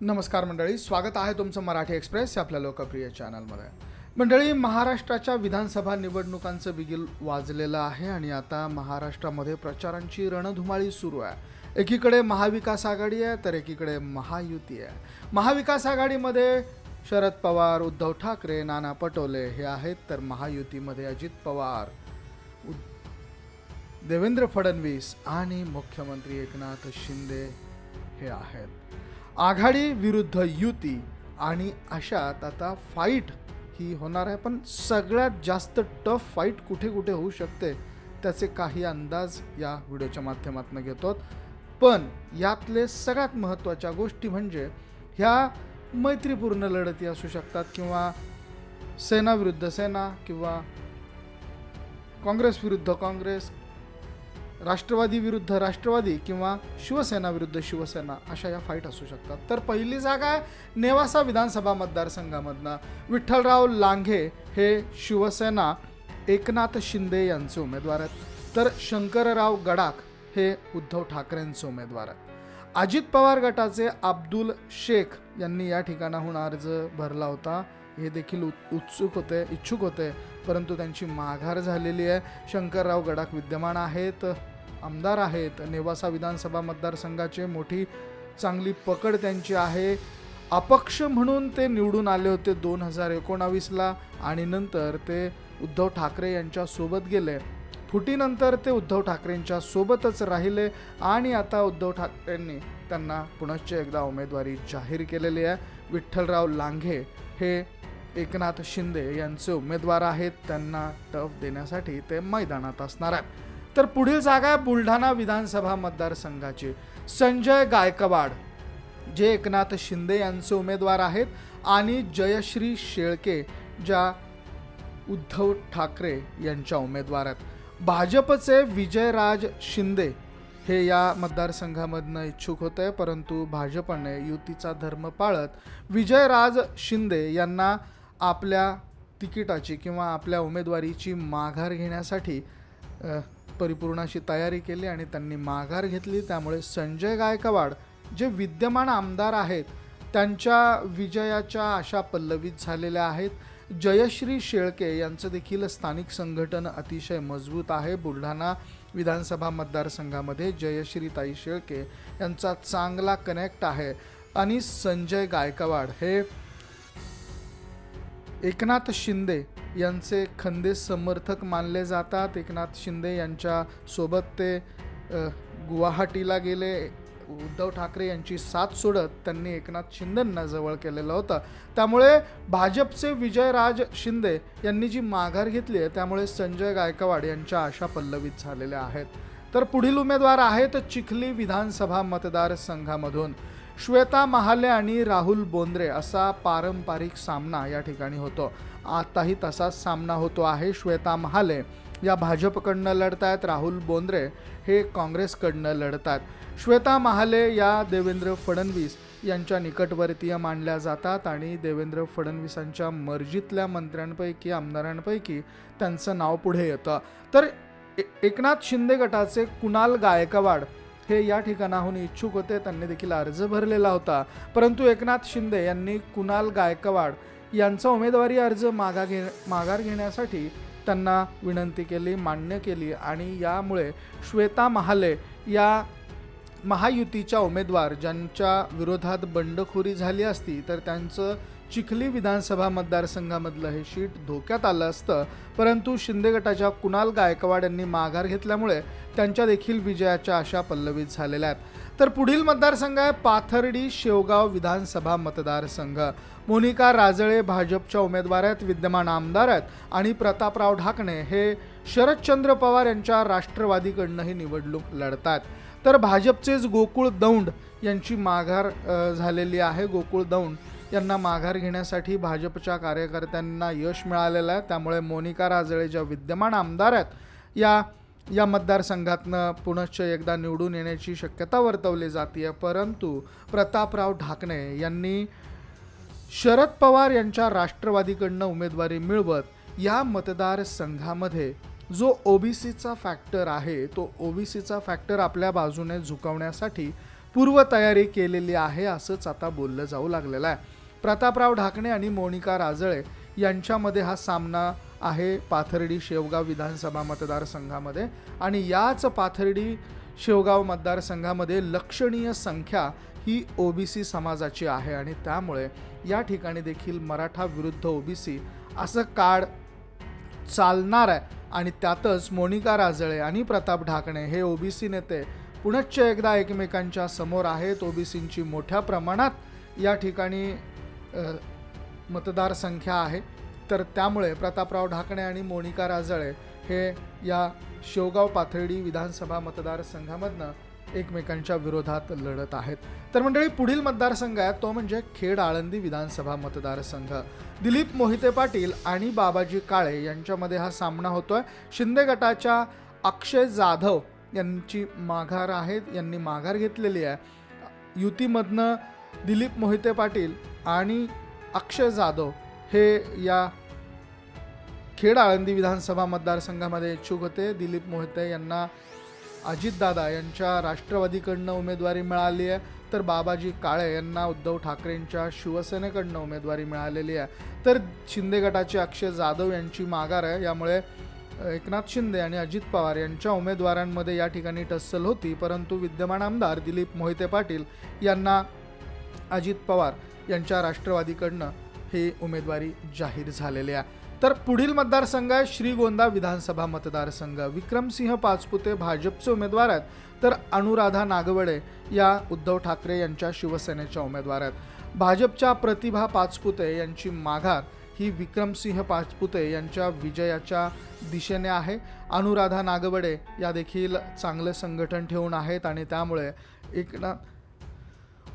नमस्कार मंडळी स्वागत आहे तुमचं मराठी एक्सप्रेस आपल्या लोकप्रिय चॅनलमध्ये. मंडळी महाराष्ट्राच्या विधानसभा निवडणुकांचं बिगिल वाजलेलं आहे आणि आता महाराष्ट्रामध्ये प्रचारांची रणधुमाळी सुरू आहे. एकीकडे महाविकास आघाडी आहे तर एकीकडे महायुती आहे. महाविकास आघाडीमध्ये शरद पवार उद्धव ठाकरे नाना पटोले हे आहेत तर महायुतीमध्ये अजित पवार देवेंद्र फडणवीस आणि मुख्यमंत्री एकनाथ शिंदे हे आहेत. आघाडी विरुद्ध युती आणि अशात आता फाईट ही होणार आहे. पण सगळ्यात जास्त टफ फाईट कुठे कुठे होऊ शकते त्याचे काही अंदाज या व्हिडिओच्या माध्यमातून घेतो. पण यातले सगळ्यात महत्त्वाच्या गोष्टी म्हणजे ह्या मैत्रीपूर्ण लढती असू शकतात किंवा सेना विरुद्ध सेना किंवा काँग्रेस विरुद्ध काँग्रेस राष्ट्रवादी विरुद्ध राष्ट्रवादी किंवा शिवसेना विरुद्ध शिवसेना अशा या फाईट असू शकतात. तर पहिली जागा आहे नेवासा विधानसभा मतदारसंघामधनं. विठ्ठलराव लांघे हे शिवसेना एकनाथ शिंदे यांचे उमेदवार आहेत. तर शंकरराव गडाख हे उद्धव ठाकरेंचे उमेदवार आहेत. अजित पवार गटाचे अब्दुल शेख यांनी या ठिकाणाहून अर्ज भरला होता. हे देखील उत्सुक होते इच्छुक होते. परंतु त्यांची माघार झालेली आहे. शंकरराव गडाख विद्यमान आहेत आमदार आहेत. नेवासा विधानसभा मतदारसंघाचे मोठी चांगली पकड त्यांची आहे. अपक्ष म्हणून ते निवडून आले होते दोन हजार एकोणावीसला आणि नंतर ते उद्धव ठाकरे यांच्यासोबत गेले. फुटीनंतर ते उद्धव ठाकरेंच्या सोबतच राहिले आणि आता उद्धव ठाकरेंनी त्यांना पुनश्च एकदा उमेदवारी जाहीर केलेली आहे. विठ्ठलराव लांघे हे एकनाथ शिंदे यांचे उमेदवार आहेत. त्यांना टफ देण्यासाठी ते मैदानात असणार आहेत. तर पुढील जागा आहे बुलढाणा विधानसभा मतदारसंघाची. संजय गायकवाड जे एकनाथ शिंदे यांचे उमेदवार आहेत आणि जयश्री शेळके ज्या उद्धव ठाकरे यांच्या उमेदवार आहेत. भाजपचे विजयराज शिंदे हे या मतदारसंघामधनं इच्छुक होते परंतु भाजपने युतीचा धर्म पाळत विजयराज शिंदे यांना आपल्या तिकिटाची किंवा आपल्या उमेदवारीची माघार घेण्यासाठी परिपूर्ण अशी तयारी केली आणि त्यांनी माघार घेतली. त्यामुळे संजय गायकवाड जे विद्यमान आमदार आहेत त्यांच्या विजयाच्या आशा पल्लवित झालेल्या आहेत. जयश्री शेळके यांचं देखील स्थानिक संघटन अतिशय मजबूत आहे. बुलढाणा विधानसभा मतदारसंघामध्ये जयश्रीताई शेळके यांचा चांगला कनेक्ट आहे. आणि संजय गायकवाड हे एकनाथ शिंदे यांचे खंदे समर्थक मानले जातात. एकनाथ शिंदे यांच्या सोबत ते गुवाहाटीला गेले. उद्धव ठाकरे यांची साथ सोडत त्यांनी एकनाथ शिंदेंना जवळ केलेलं होतं. त्यामुळे भाजपचे विजयराज शिंदे यांनी जी माघार घेतली आहे त्यामुळे संजय गायकवाड यांच्या आशा पल्लवित झालेल्या आहेत. तर पुढील उमेदवार आहेत चिखली विधानसभा मतदारसंघामधून. श्वेता महाले आणि राहुल बोंद्रे असा पारंपरिक सामना या ठिकाणी होतो. आताही तसाच सामना होतो आहे श्वेता महाले. या भाजपकडनं लढत आहेत राहुल बोंद्रे हे काँग्रेसकडनं लढत आहेत श्वेता महाले या देवेंद्र फडणवीस यांच्या निकटवर्तीय मानल्या जातात आणि देवेंद्र फडणवीसांच्या मर्जीतल्या मंत्र्यांपैकी आमदारांपैकी त्यांचं नाव पुढे येतं. तर एकनाथ शिंदे गटाचे कुणाल गायकवाड हे या ठिकाणाहून इच्छुक होते त्यांनी देखील अर्ज भरलेला होता. परंतु एकनाथ शिंदे यांनी कुणाल गायकवाड यांचा उमेदवारी अर्ज मागा घे माघार घेण्यासाठी त्यांना विनंती केली मान्य केली आणि यामुळे श्वेता महाले या महायुतीच्या उमेदवार ज्यांच्या विरोधात बंडखोरी झाली असती तर त्यांचं चिखली विधानसभा मतदारसंघामधलं हे शीट धोक्यात आलं असतं परंतु शिंदे गटाच्या कुणाल गायकवाड यांनी माघार घेतल्यामुळे त्यांच्या देखील विजयाच्या आशा पल्लवित झालेल्या आहेत. तर पुढील मतदारसंघ आहे पाथर्डी शेवगाव विधानसभा मतदारसंघ. मोनिका राजळे भाजपच्या उमेदवार आहेत विद्यमान आमदार आहेत आणि प्रतापराव ढाकणे हे शरदचंद्र पवार यांच्या राष्ट्रवादीकडनंही निवडणूक लढतात तर भाजपचेच गोकुळ दौंड यांची माघार झालेली आहे. गोकुळ दौंड यांना माघार घेण्यासाठी भाजपच्या कार्यकर्त्यांना यश मिळालेलं आहे. त्यामुळे मोनिका राजळे ज्या विद्यमान आमदार आहेत या या मतदारसंघातनं पुनश्च एकदा निवडून येण्याची शक्यता वर्तवली जाते परंतु प्रतापराव ढाकणे यांनी शरद पवार यांच्या राष्ट्रवादीकडनं उमेदवारी मिळवत या मतदारसंघामध्ये जो ओबीसीचा फॅक्टर आहे तो ओबीसीचा फॅक्टर आपल्या बाजूने झुकवण्यासाठी पूर्वतयारी केलेली आहे असंच आता बोललं जाऊ लागलेलं आहे. प्रतापराव ढाकणे आणि मोनिका राजळे यांच्यामध्ये हा सामना आहे पाथर्डी शेवगाव विधानसभा मतदारसंघामध्ये. आणि याच पाथर्डी शेवगाव मतदारसंघामध्ये लक्षणीय संख्या ही ओबीसी समाजाची आहे आणि त्यामुळे या ठिकाणी देखील मराठा विरुद्ध ओबीसी असं काळ चालणार आहे. आणि त्यातच मोनिका राजळे आणि प्रताप ढाकणे हे ओबीसी नेते पुनश्च एकदा एकमेकांच्या समोर आहेत. ओबीसींची मोठ्या प्रमाणात या ठिकाणी मतदारसंख्या आहे. तर त्यामुळे प्रतापराव ढाकणे आणि मोनिका राजळे हे या शेवगाव पाथर्डी विधानसभा मतदारसंघामधनं एकमेकांच्या विरोधात लढत आहेत. तर मंडळी पुढील मतदारसंघ आहे तो म्हणजे खेड आळंदी विधानसभा मतदारसंघ. दिलीप मोहिते पाटील आणि बाबाजी काळे यांच्यामध्ये हा सामना होतोय. शिंदे गटाच्या अक्षय जाधव यांची माघार आहे यांनी माघार घेतलेली आहे. युतीमधनं दिलीप मोहिते पाटील आणि अक्षय जाधव हे या खेड आळंदी विधानसभा मतदारसंघामध्ये इच्छुक होते. दिलीप मोहिते यांना अजितदादा यांच्या राष्ट्रवादीकडनं उमेदवारी मिळाली आहे. तर बाबाजी काळे यांना उद्धव ठाकरेंच्या शिवसेनेकडनं उमेदवारी मिळालेली आहे. तर शिंदे गटाचे अक्षय जाधव यांची माघार आहे. यामुळे एकनाथ शिंदे आणि अजित पवार यांच्या उमेदवारांमध्ये या ठिकाणी टस्सल होती. परंतु विद्यमान आमदार दिलीप मोहिते पाटील यांना अजित पवार यांच्या राष्ट्रवादीकडनं ही उमेदवारी जाहीर झालेली आहे. तर पुढील मतदारसंघ आहे श्रीगोंदा विधानसभा मतदारसंघ. विक्रमसिंह पाचपुते भाजपचे उमेदवार आहेत. तर अनुराधा नागवडे या उद्धव ठाकरे यांच्या शिवसेनेच्या उमेदवार आहेत. भाजपच्या प्रतिभा पाचपुते यांची माघार ही विक्रमसिंह पाचपुते यांच्या विजयाच्या दिशेने आहे. अनुराधा नागवडे या देखील चांगलं संघटन ठेवून आहेत आणि त्यामुळे एकनाथ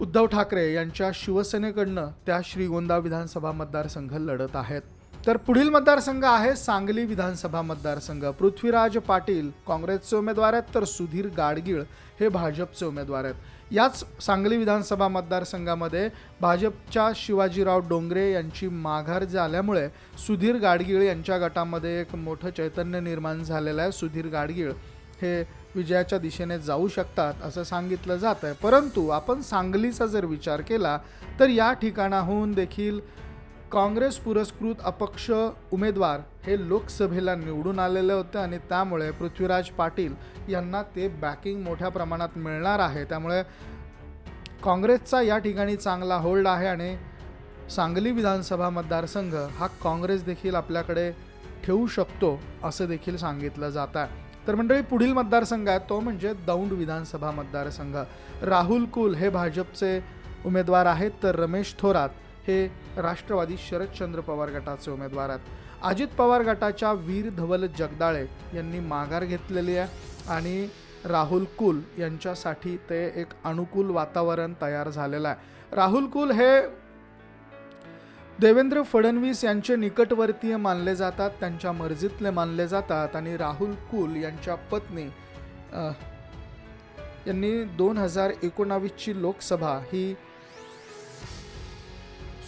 उद्धव ठाकरे यांच्या शिवसेनेकडनं त्या श्रीगोंदा विधानसभा मतदारसंघ लढत आहेत. तर पुढील मतदारसंघ आहे सांगली विधानसभा मतदारसंघ. पृथ्वीराज पाटील काँग्रेसचे उमेदवार आहेत तर सुधीर गाडगीळ हे भाजपचे उमेदवार आहेत. याच सांगली विधानसभा मतदारसंघामध्ये भाजपच्या शिवाजीराव डोंगरे यांची माघार झाल्यामुळे सुधीर गाडगीळ यांच्या गटामध्ये एक मोठं चैतन्य निर्माण झालेलं आहे. सुधीर गाडगीळ हे विजयाच्या दिशेने जाऊ शकतात असं सांगितलं जात आहे परंतु आपण सांगलीचा जर विचार केला तर या ठिकाणाहून देखील काँग्रेस पुरस्कृत अपक्ष उमेदवार हे लोकसभेला निवडून आलेले होते आणि त्यामुळे पृथ्वीराज पाटील यांना ते बॅकिंग मोठ्या प्रमाणात मिळणार आहे. त्यामुळे काँग्रेसचा या ठिकाणी चांगला होल्ड आहे आणि सांगली विधानसभा मतदारसंघ हा काँग्रेस देखील आपल्याकडे ठेवू शकतो असं देखील सांगितलं जात आहे. तर मंडळी पुढील मतदारसंघ आहे तो म्हणजे दौंड विधानसभा मतदारसंघ. राहुल कुल हे भाजपचे उमेदवार आहेत तर रमेश थोरात हे राष्ट्रवादी शरदचंद्र पवार गटाचे उमेदवार आहेत. अजित पवार गटाच्या वीर धवल जगदाळे यांनी माघार घेतलेली आहे आणि राहुल कुल यांच्यासाठी ते एक अनुकूल वातावरण तयार झालेलं आहे. राहुल कुल हे देवेंद्र फडणवीस यांचे निकटवर्तीय मानले जातात त्यांच्या मर्जीतले मानले जातात आणि राहुल कुल यांच्या पत्नी यांनी दोन हजार एकोणावीसची लोकसभा ही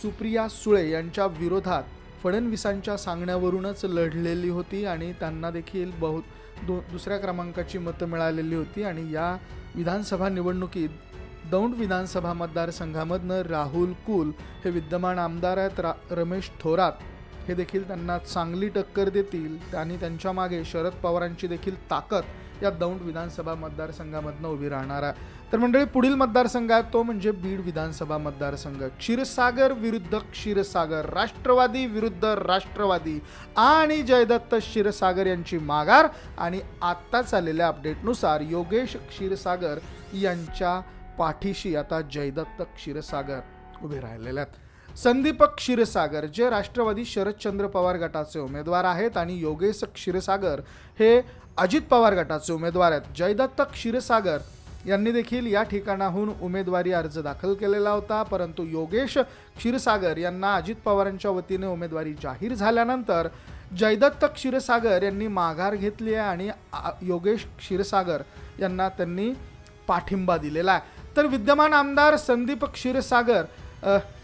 सुप्रिया सुळे यांच्या विरोधात फडणवीसांच्या सांगण्यावरूनच लढलेली होती आणि त्यांना देखील बहुत दो दुसऱ्या क्रमांकाची मतं मिळालेली होती आणि या विधानसभा निवडणुकीत दौंड विधानसभा मतदारसंघामधनं राहुल कुल हे विद्यमान आमदार आहेत रा रमेश थोरात. हे देखील त्यांना चांगली टक्कर देतील. आणि त्यांच्या मागे शरद पवारांची देखील ताकद या दौंड विधानसभा मतदारसंघामधनं उभी राहणार आहे. तर मंडळी पुढील मतदारसंघ आहे तो म्हणजे बीड विधानसभा मतदारसंघ. क्षीरसागर विरुद्ध क्षीरसागर राष्ट्रवादी विरुद्ध राष्ट्रवादी. आणि जयदत्त क्षीरसागर यांची माघार. आणि आत्ताच आलेल्या अपडेटनुसार योगेश क्षीरसागर यांच्या पाठीशी आता जयदत्त क्षीरसागर उभे राहिलेले आहेत. संदीप क्षीरसागर जे राष्ट्रवादी शरदचंद्र पवार गटाचे उमेदवार आहेत आणि योगेश क्षीरसागर हे अजित पवार गटाचे उमेदवार आहेत. जयदत्त क्षीरसागर यांनी देखील या ठिकाणाहून उमेदवारी अर्ज दाखल केलेला होता परंतु योगेश क्षीरसागर यांना अजित पवारांच्या वतीने उमेदवारी जाहीर झाल्यानंतर जयदत्त क्षीरसागर यांनी माघार घेतली आहे आणि आ- योगेश क्षीरसागर यांना त्यांनी पाठिंबा दिलेला आहे. तर विद्यमान आमदार संदीप क्षीरसागर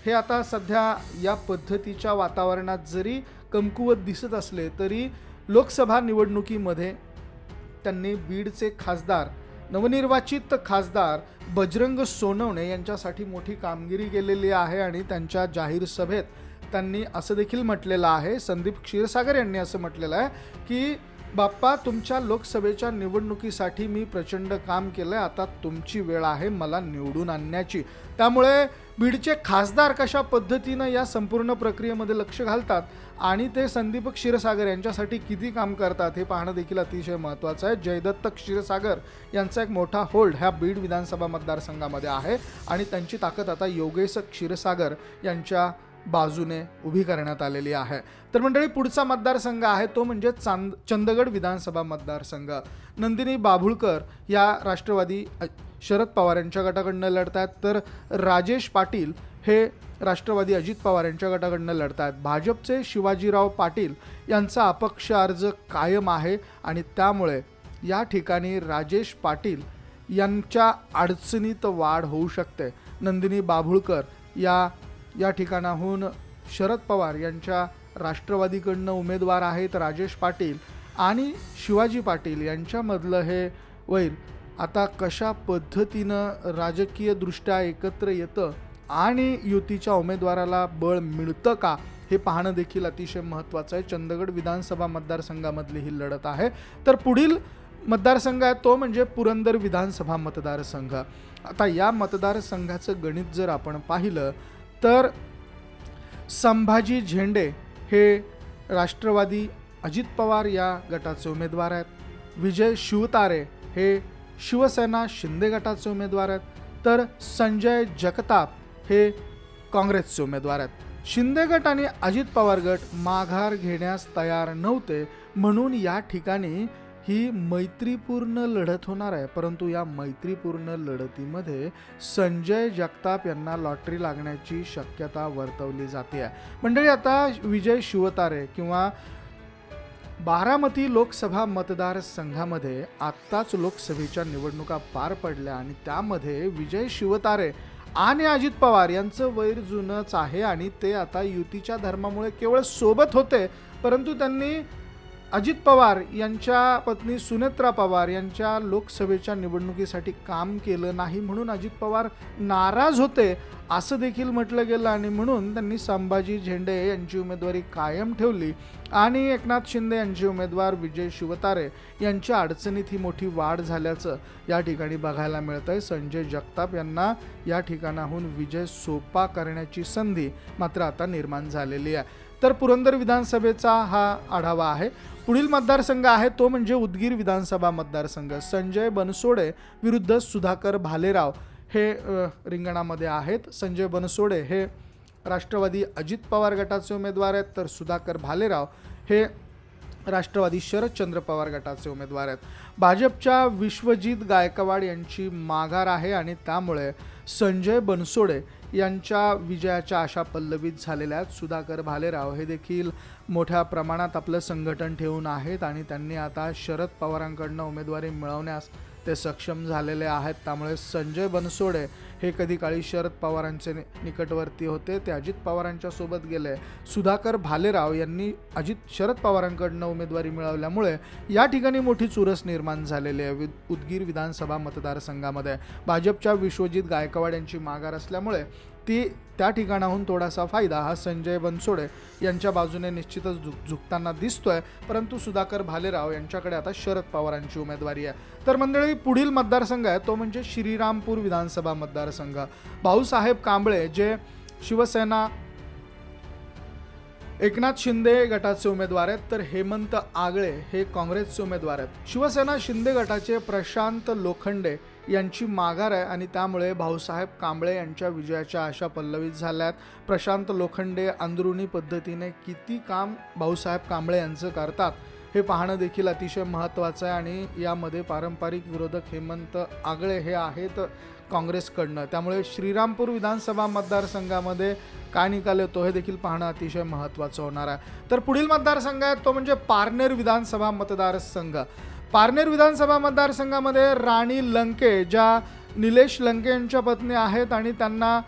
हे आता सध्या या पद्धतीच्या वातावरणात जरी कमकुवत दिसत असले तरी लोकसभा निवडणुकीमध्ये त्यांनी बीडचे खासदार नवनिर्वाचित खासदार बजरंग सोनवणे यांच्यासाठी मोठी कामगिरी केलेली आहे आणि त्यांच्या जाहीर सभेत त्यांनी असं देखील म्हटलेलं आहे संदीप क्षीरसागर यांनी असं म्हटलेलं आहे की बाप्पा तुमच्या लोकसभेच्या निवडणुकीसाठी मी प्रचंड काम केलं आहे आता तुमची वेळ आहे मला निवडून आणण्याची. त्यामुळे बीडचे खासदार कशा पद्धतीनं या संपूर्ण प्रक्रियेमध्ये लक्ष घालतात आणि ते संदीप क्षीरसागर यांच्यासाठी किती काम करतात हे पाहणं देखील अतिशय महत्त्वाचं आहे. जयदत्त क्षीरसागर यांचा एक मोठा होल्ड ह्या बीड विधानसभा मतदारसंघामध्ये आहे आणि त्यांची ताकद आता योगेश क्षीरसागर यांच्या बाजूने उभी करण्यात आलेली आहे. तर मंडळी पुढचा मतदारसंघ आहे तो म्हणजे चांद चंदगड विधानसभा मतदारसंघ. नंदिनी बाभुळकर या राष्ट्रवादी शरद पवार यांच्या गटाकडनं लढत आहेत तर राजेश पाटील हे राष्ट्रवादी अजित पवार यांच्या गटाकडनं लढत आहेत भाजपचे शिवाजीराव पाटील यांचा अपक्ष अर्ज कायम आहे आणि त्यामुळे या ठिकाणी राजेश पाटील यांच्या अडचणीत वाढ होऊ शकते. नंदिनी बाभुळकर या या ठिकाणाहून शरद पवार यांच्या राष्ट्रवादीकडनं उमेदवार आहेत राजेश पाटील आणि शिवाजी पाटील यांच्यामधलं हे वैर. आता कशा पद्धतीनं राजकीयदृष्ट्या एकत्र येतं आणि युतीच्या उमेदवाराला बळ मिळतं का हे पाहणं देखील अतिशय महत्त्वाचं आहे. चंदगड विधानसभा मतदारसंघामधली ही लढत आहे. तर पुढील मतदारसंघ आहे तो म्हणजे पुरंदर विधानसभा मतदारसंघ. आता या मतदारसंघाचं गणित जर आपण पाहिलं तर संभाजी झेंडे हे राष्ट्रवादी अजित पवार या गटाचे उमेदवार आहेत. विजय शिवतारे हे शिवसेना शिंदे गटाचे उमेदवार आहेत. तर संजय जगताप हे काँग्रेसचे उमेदवार आहेत. शिंदे गट आणि अजित पवार गट माघार घेण्यास तयार नव्हते म्हणून या ठिकाणी ही मैत्रीपूर्ण लढत होणार आहे. परंतु या मैत्रीपूर्ण लढतीमध्ये संजय जगताप यांना लॉटरी लागण्याची शक्यता वर्तवली जाते. आहे मंडळी आता विजय शिवतारे किंवा बारामती लोकसभा मतदारसंघामध्ये आत्ताच लोकसभेच्या निवडणुका पार पडल्या आणि त्यामध्ये विजय शिवतारे आणि अजित पवार यांचं वैर जुनंच आहे आणि ते आता युतीच्या धर्मामुळे केवळ सोबत होते परंतु त्यांनी अजित पवार यांच्या पत्नी सुनेत्रा पवार यांच्या लोकसभेच्या निवडणुकीसाठी काम केलं नाही म्हणून अजित पवार नाराज होते असं देखील म्हटलं गेलं आणि म्हणून त्यांनी संभाजी झेंडे यांची उमेदवारी कायम ठेवली आणि एकनाथ शिंदे यांचे उमेदवार विजय शिवतारे यांच्या अडचणीत ही मोठी वाढ झाल्याचं या ठिकाणी बघायला मिळतं आहे संजय जगताप यांना या ठिकाणाहून विजय सोपा करण्याची संधी मात्र आता निर्माण झालेली आहे. तर पुरंदर विधानसभेचा हा आढावा आहे. पुढील मतदारसंघ आहे तो म्हणजे उदगीर विधानसभा मतदारसंघ. संजय बनसोडे विरुद्ध सुधाकर भालेराव हे रिंगणामध्ये आहेत. संजय बनसोडे हे राष्ट्रवादी अजित पवार गटाचे उमेदवार आहेत तर सुधाकर भालेराव हे राष्ट्रवादी शरदचंद्र पवार गटाचे उमेदवार आहेत. भाजपच्या विश्वजित गायकवाड यांची माघार आहे आणि त्यामुळे संजय बनसोडे यांच्या विजयाच्या आशा पल्लवीत झालेल्या आहेत. सुधाकर भालेराव हे देखील मोठ्या प्रमाणात आपलं संघटन ठेवून आहेत आणि त्यांनी आता शरद पवारांकडनं उमेदवारी मिळवण्यास ते सक्षम झालेले आहेत. त्यामुळे संजय बनसोडे हे कधी काळी शरद पवारांचे नि- निकटवर्ती होते. ते अजित पवारांच्या सोबत गेले. सुधाकर भालेराव यांनी अजित शरद पवारांकडनं उमेदवारी मिळवल्यामुळे या ठिकाणी मोठी चुरस निर्माण झालेली आहे. वि उदगीर विधानसभा मतदारसंघामध्ये. भाजपच्या विश्वजित गायकवाड यांची माघार असल्यामुळे ती त्या ठिकाणाहून थोडासा फायदा हा संजय बनसोडे यांच्या बाजूने निश्चितच झुक झुकताना दिसतोय. परंतु सुधाकर भालेराव यांच्याकडे आता शरद पवारांची उमेदवारी आहे. तर मंडळी पुढील मतदारसंघ आहे तो म्हणजे श्रीरामपूर विधानसभा मतदारसंघ. भाऊसाहेब कांबळे जे शिवसेना एकनाथ शिंदे गटाचे उमेदवार आहेत तर हेमंत आगळे हे काँग्रेसचे उमेदवार आहेत. शिवसेना शिंदे गटाचे प्रशांत लोखंडे यांची माघार आहे आणि त्यामुळे भाऊसाहेब कांबळे यांच्या विजयाच्या आशा पल्लवित झाल्या आहेत. प्रशांत लोखंडे अंदरुणी पद्धतीने किती काम भाऊसाहेब कांबळे यांचं करतात हे पाहणं देखील अतिशय महत्त्वाचं आहे आणि यामध्ये पारंपरिक विरोधक हेमंत आगळे हे आहेत. काँग्रेसकडनं. त्यामुळे श्रीरामपूर विधानसभा मतदारसंघामध्ये काय निकाल येतो हे देखील पाहणं अतिशय महत्त्वाचं होणार आहे. तर पुढील मतदारसंघ आहे तो म्हणजे पारनेर विधानसभा मतदारसंघ. पारनेर विधानसभा मतदारसंघामध्ये राणी लंके ज्या निलेश लंके यांच्या पत्नी आहेत आणि त्यांना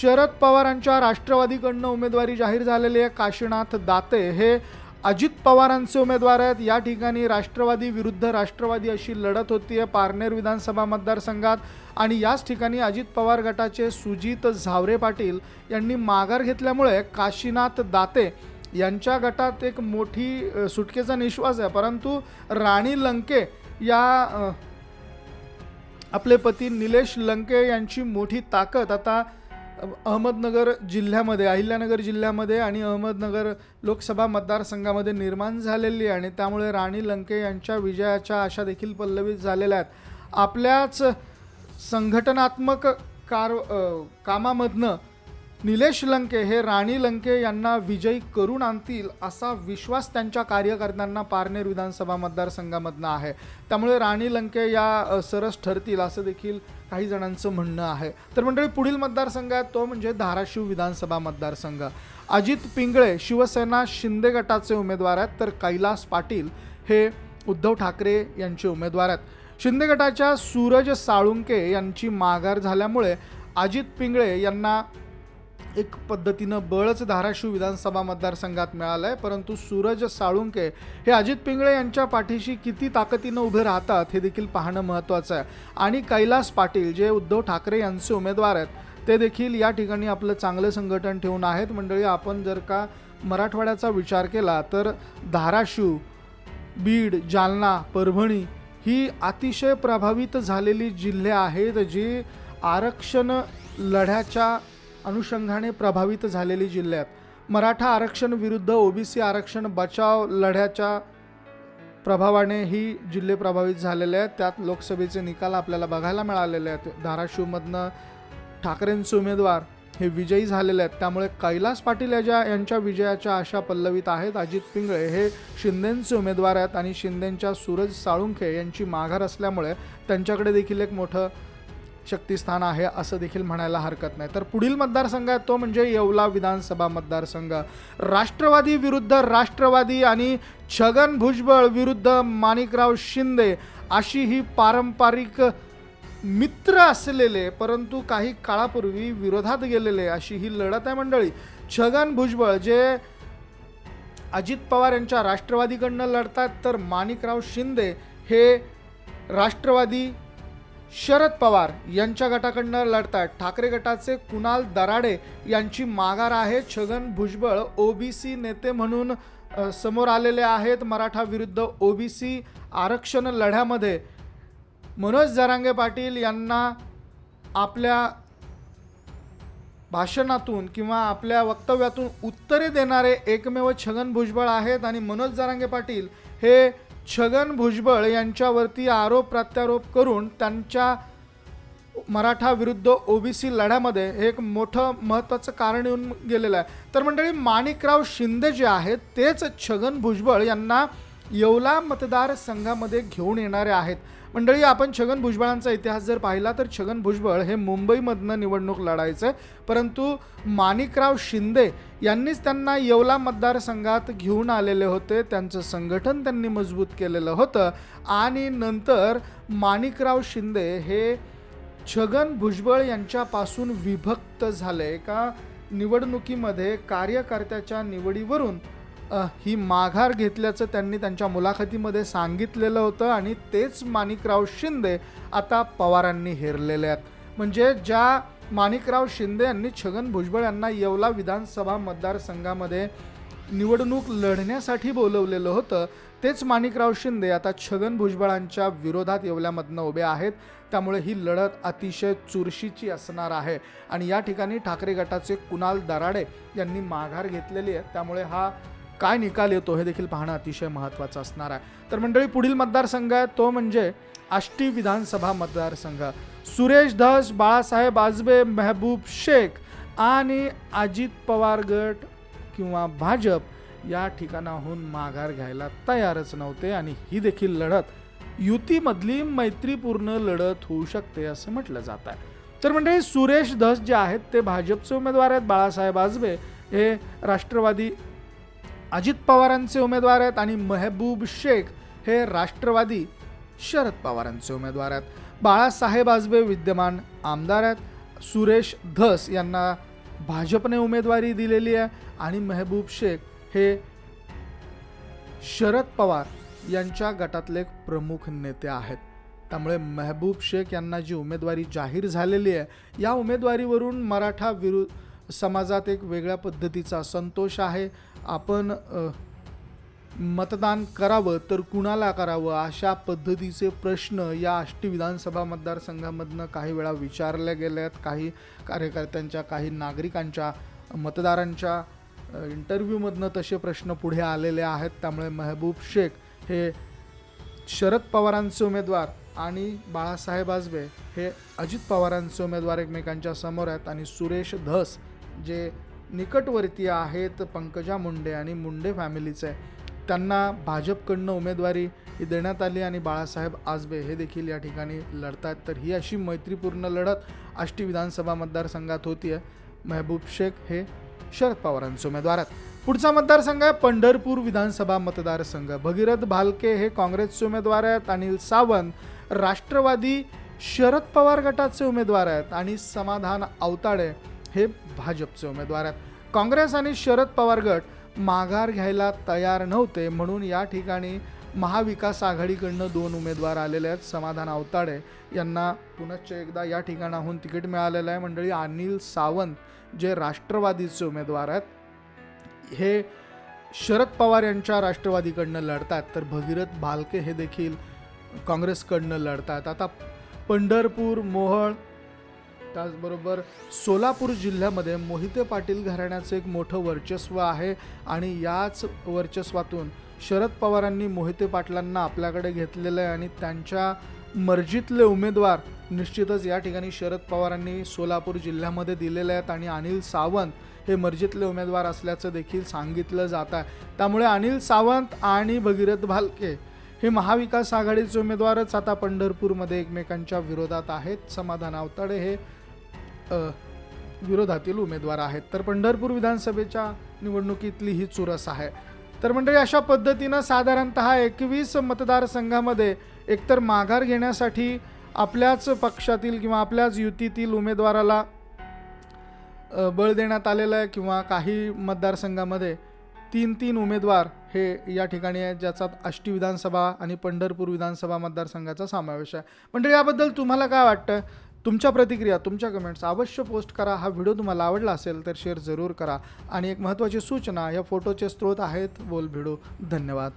शरद पवारांच्या राष्ट्रवादीकडनं उमेदवारी जाहीर झालेली आहे काशीनाथ दाते. हे अजित पवारांचे उमेदवार आहेत. या ठिकाणी राष्ट्रवादी विरुद्ध राष्ट्रवादी अशी लढत होती आहे पारनेर विधानसभा मतदारसंघात. आणि याच ठिकाणी अजित पवार गटाचे सुजित झावरे पाटील यांनी माघार घेतल्यामुळे काशीनाथ दाते यांच्या गटात एक मोठी सुटकेचा निश्वास आहे. परंतु राणी लंके या आपले पती निलेश लंके यांची मोठी ताकद आता अहमदनगर जिल्ह्यामध्ये अहिल्यानगर जिल्ह्यामध्ये आणि अहमदनगर लोकसभा मतदारसंघामध्ये निर्माण झालेली आहे आणि त्यामुळे राणी लंके यांच्या विजयाच्या आशा देखील पल्लवित झालेल्या आहेत. आपल्याच संघटनात्मक कार कामामधनं निलेश लंके हे राणी लंके यांना विजयी करून आणतील असा विश्वास त्यांच्या कार्यकर्त्यांना पारनेर विधानसभा मतदारसंघामधनं आहे. त्यामुळे राणी लंके या सरस ठरतील असं देखील काही जणांचं म्हणणं आहे. तर मंडळी पुढील मतदारसंघ आहे तो म्हणजे धाराशिव विधानसभा मतदारसंघ. अजित पिंगळे शिवसेना शिंदे गटाचे उमेदवार आहेत तर कैलास पाटील हे उद्धव ठाकरे यांचे उमेदवार आहेत. शिंदे गटाच्या सूरज साळुंके यांची माघार झाल्यामुळे अजित पिंगळे यांना एक पद्धतीनं बळच धाराशिव विधानसभा मतदारसंघात मिळालं आहे परंतु सूरज साळुंके हे अजित पिंगळे यांच्या पाठीशी किती ताकदीनं उभे राहतात हे देखील पाहणं महत्त्वाचं आहे. आणि कैलास पाटील जे उद्धव ठाकरे यांचे उमेदवार आहेत ते देखील या ठिकाणी आपलं चांगलं संघटन ठेवून आहेत. मंडळी आपण जर का मराठवाड्याचा विचार केला तर धाराशिव बीड जालना परभणी ही अतिशय प्रभावित झालेली जिल्हे आहेत जी आरक्षण लढ्याच्या अनुषंगाने प्रभावित झालेली जिल्ह्यात. मराठा आरक्षण विरुद्ध ओबीसी आरक्षण बचाव लढ्याच्या प्रभावाने ही जिल्हे प्रभावित झालेले आहेत. त्यात लोकसभेचे निकाल आपल्याला बघायला मिळालेले आहेत. धाराशिवमधनं ठाकरेंचे उमेदवार हे विजयी झालेले आहेत. त्यामुळे कैलास पाटील याच्या यांच्या विजयाच्या आशा पल्लवीत आहेत. अजित पिंगळे हे शिंदेंचे उमेदवार आहेत आणि शिंदेंच्या सूरज साळुंखे यांची माघार असल्यामुळे त्यांच्याकडे देखील एक मोठं शक्तिस्थान आहे असं देखील म्हणायला हरकत नाही. तर पुढील मतदारसंघ आहे तो म्हणजे येवला विधानसभा मतदारसंघ. राष्ट्रवादी विरुद्ध राष्ट्रवादी आणि छगन भुजबळ विरुद्ध माणिकराव शिंदे अशी ही पारंपरिक मित्र असलेले परंतु काही काळापूर्वी विरोधात गेलेले अशी ही लढत आहे मंडळी. छगन भुजबळ जे अजित पवार यांच्या राष्ट्रवादीकडनं लढतात तर माणिकराव शिंदे हे राष्ट्रवादी शरद पवार यांच्या गटाकडनं लढतात ठाकरे गटाचे कुणाल दराडे यांची माघार आहे. छगन भुजबळ ओबीसी नेते म्हणून समोर आलेले आहेत. मराठा विरुद्ध ओबीसी आरक्षण लढ्यामध्ये मनोज जरांगे पाटील यांना आपल्या भाषणातून किंवा आपल्या वक्तव्यातून उत्तरे देणारे एकमेव छगन भुजबळ आहेत आणि मनोज जरांगे पाटील हे छगन भुजबळ यांच्यावरती आरोप प्रत्यारोप करून त्यांच्या मराठा विरुद्ध ओबीसी लढ्यामध्ये हे एक मोठं महत्त्वाचं कारण येऊन गेलेलं आहे. तर मंडळी माणिकराव शिंदे जे आहेत तेच छगन भुजबळ यांना येवला मतदारसंघामध्ये घेऊन येणारे आहेत. मंडळी आपण छगन भुजबळांचा इतिहास जर पाहिला तर छगन भुजबळ हे मुंबईमधनं निवडणूक लढायचे. परंतु माणिकराव शिंदे यांनीच त्यांना येवला मतदारसंघात घेऊन आलेले होते. त्यांचं संघटन त्यांनी मजबूत केलेलं होतं. आणि नंतर माणिकराव शिंदे हे छगन भुजबळ यांच्यापासून विभक्त झाले. एका निवडणुकीमध्ये कार्यकर्त्याच्या निवडीवरून ही माघार घेतल्याचं त्यांनी त्यांच्या मुलाखतीमध्ये सांगितलेलं होतं आणि तेच माणिकराव शिंदे आता पवारांनी हेरलेले आहेत. म्हणजे ज्या माणिकराव शिंदे यांनी छगन भुजबळ यांना येवला विधानसभा मतदारसंघामध्ये निवडणूक लढण्यासाठी बोलवलेलं होतं तेच माणिकराव शिंदे आता छगन भुजबळांच्या विरोधात येवल्यामधनं उभे आहेत. त्यामुळे ही लढत अतिशय चुरशीची असणार आहे. आणि या ठिकाणी ठाकरे गटाचे कुणाल दराडे यांनी माघार घेतलेली आहे. त्यामुळे हा काय निकाल येतो हे देखील पाहणं अतिशय महत्त्वाचं असणार आहे. तर मंडळी पुढील मतदारसंघ आहे तो म्हणजे आष्टी विधानसभा मतदारसंघ. सुरेश धस बाळासाहेब आजबे मेहबूब शेख आणि अजित पवार गट किंवा भाजप या ठिकाणाहून माघार घ्यायला तयारच नव्हते आणि ही देखील लढत युतीमधली मैत्रीपूर्ण लढत होऊ शकते असं म्हटलं जात आहे. तर मंडळी सुरेश धस जे आहेत ते भाजपचे उमेदवार आहेत. बाळासाहेब आजबे हे राष्ट्रवादी अजित पवारांचे उमेदवार आहेत आणि मेहबूब शेख हे राष्ट्रवादी शरद पवारांचे उमेदवार आहेत. बाळासाहेब आजबे विद्यमान आमदार आहेत. सुरेश धस यांना भाजपने उमेदवारी दिलेली आहे आणि मेहबूब शेख हे शरद पवार यांच्या गटातले एक प्रमुख नेते आहेत. त्यामुळे मेहबूब शेख यांना जी उमेदवारी जाहीर झालेली आहे या उमेदवारीवरून मराठा विरुद्ध समाजात एक वेगळ्या पद्धतीचा संतोष आहे. आपण मतदान करावं तर कुणाला करावं अशा पद्धतीचे प्रश्न या आष्टी विधानसभा मतदारसंघामधनं काही वेळा विचारले गेले आहेत काही कार्यकर्त्यांच्या काही नागरिकांच्या मतदारांच्या इंटरव्ह्यूमधनं तसे प्रश्न पुढे आलेले आहेत. त्यामुळे मेहबूब शेख हे शरद पवारांचे उमेदवार आणि बाळासाहेब आजबे हे अजित पवारांचे उमेदवार एकमेकांच्या समोर आहेत आणि सुरेश धस जे निकटवर्तीय आहेत पंकजा मुंडे आणि मुंडे फॅमिलीचे त्यांना भाजपकडनं उमेदवारी ही देण्यात आली आणि बाळासाहेब आजबे हे देखील या ठिकाणी लढतात. तर ही अशी मैत्रीपूर्ण लढत आष्टी विधानसभा मतदारसंघात होती आहे मेहबूब शेख हे शरद पवारांचे उमेदवार आहेत. पुढचा मतदारसंघ आहे पंढरपूर विधानसभा मतदारसंघ. भगीरथ भालके हे काँग्रेसचे उमेदवार आहेत. अनिल सावंत राष्ट्रवादी शरद पवार गटाचे उमेदवार आहेत. आणि समाधान अवताडे हे भाजपचे उमेदवार आहेत. काँग्रेस आणि शरद पवार गट माघार घ्यायला तयार नव्हते म्हणून या ठिकाणी महाविकास आघाडीकडनं दोन उमेदवार आलेले आहेत. समाधान अवताडे यांना पुनश्च एकदा या ठिकाणाहून तिकीट मिळालेलं आहे. मंडळी अनिल सावंत जे राष्ट्रवादीचे उमेदवार आहेत हे शरद पवार यांच्या राष्ट्रवादीकडनं लढतात तर भगीरथ भालके हे देखील काँग्रेसकडनं लढतात आता पंढरपूर मोहळ त्याचबरोबर सोलापूर जिल्ह्यामध्ये मोहिते पाटील घराण्याचं एक मोठं वर्चस्व आहे आणि याच वर्चस्वातून शरद पवारांनी मोहिते पाटलांना आपल्याकडे घेतलेलं आहे आणि त्यांच्या मर्जीतले उमेदवार निश्चितच या ठिकाणी शरद पवारांनी सोलापूर जिल्ह्यामध्ये दिलेले आहेत आणि अनिल सावंत हे मर्जीतले उमेदवार असल्याचं देखील सांगितलं जात आहे. त्यामुळे अनिल सावंत आणि भगीरथ भालके हे महाविकास आघाडीचे उमेदवारच आता पंढरपूरमध्ये एकमेकांच्या विरोधात आहेत. समाधान आवताडे हे विरोधातील उमेदवार आहेत. तर पंढरपूर विधानसभेच्या निवडणुकीतली ही चुरस आहे. तर मंडळी अशा पद्धतीनं साधारणत एकवीस मतदारसंघामध्ये एकतर माघार घेण्यासाठी आपल्याच पक्षातील किंवा आपल्याच युतीतील उमेदवाराला बळ देण्यात आलेलं आहे किंवा काही मतदारसंघामध्ये तीन तीन उमेदवार हे या ठिकाणी आहेत ज्याचा आष्टी विधानसभा आणि पंढरपूर विधानसभा मतदारसंघाचा समावेश आहे. म्हणजे याबद्दल तुम्हाला काय वाटतं? तुमच्या प्रतिक्रिया तुमच्या कमेंट्स अवश्य पोस्ट करा. हा व्हिडिओ तुम्हाला आवडला असेल तर शेअर जरूर करा. आणि एक महत्त्वाची सूचना या फोटोचे स्रोत आहेत बोल भिडो धन्यवाद.